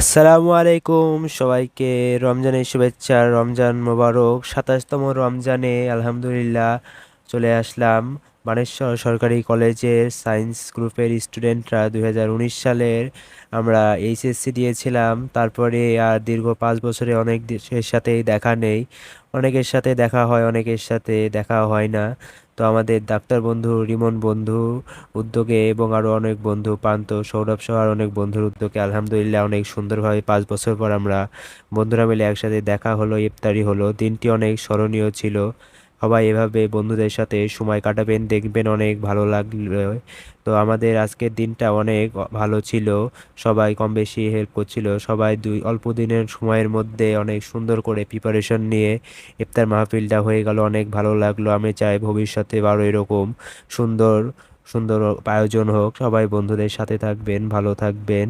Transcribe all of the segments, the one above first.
আসসালামু আলাইকুম সবাইকে রমজানের শুভেচ্ছা রমজান মোবারক সাতাশতম রমজানে আলহামদুলিল্লাহ চলে আসলাম। মানেশ্বর সরকারি কলেজের সায়েন্স গ্রুপের স্টুডেন্টরা দুই হাজার উনিশ সালের আমরা এইচএসসি দিয়েছিলাম। তারপরে আর দীর্ঘ পাঁচ বছরে অনেক দেশের সাথেই দেখা নেই। অনেকের সাথে দেখা হয়, অনেকের সাথে দেখা হয় না। তো আমাদের ডাক্তার বন্ধু, রিমন বন্ধু উদ্যোগে এবং আরও অনেক বন্ধু, পান্ত, সৌরভ সহ আর অনেক বন্ধুর উদ্যোগে আলহামদুলিল্লাহ অনেক সুন্দরভাবে পাঁচ বছর পর আমরা বন্ধুরা মিলে একসাথে দেখা হলো, ইফতারি হলো। দিনটি অনেক স্মরণীয় ছিল। সবাই এভাবে বন্ধুদের সাথে সময় কাটাবেন, দেখবেন অনেক ভালো লাগল। তো আমাদের আজকের দিনটা অনেক ভালো ছিল, সবাই কম বেশি হেল্প করছিল, সবাই দুই, অল্প দিনের সময়ের মধ্যে অনেক সুন্দর করে প্রিপারেশন নিয়ে ইফতার মাহফিলটা হয়ে গেল, অনেক ভালো লাগল। আমি চাই ভবিষ্যতে আরও এরকম সুন্দর সুন্দর আয়োজন হোক, সবাই বন্ধুদের সাথে থাকবেন, ভালো থাকবেন।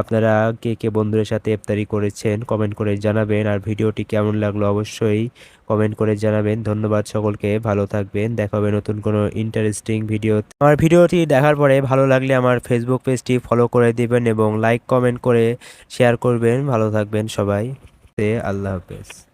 আপনারা কে কে বন্ধুদের সাথে ইফতারি করেছেন কমেন্ট করে জানাবেন। আর ভিডিওটি কেমন লাগল অবশ্যই কমেন্ট করে জানাবেন। ধন্যবাদ সকলকে, ভালো থাকবেন। দেখা হবে নতুন কোনো ইন্টারেস্টিং ভিডিও আমার ভিডিওটি দেখার পরে ভালো লাগলে আমার ফেসবুক পেজটি ফলো করে দিবেন এবং লাইক কমেন্ট করে শেয়ার করবেন। ভালো থাকবেন সবাই। আল্লাহ হাফেজ।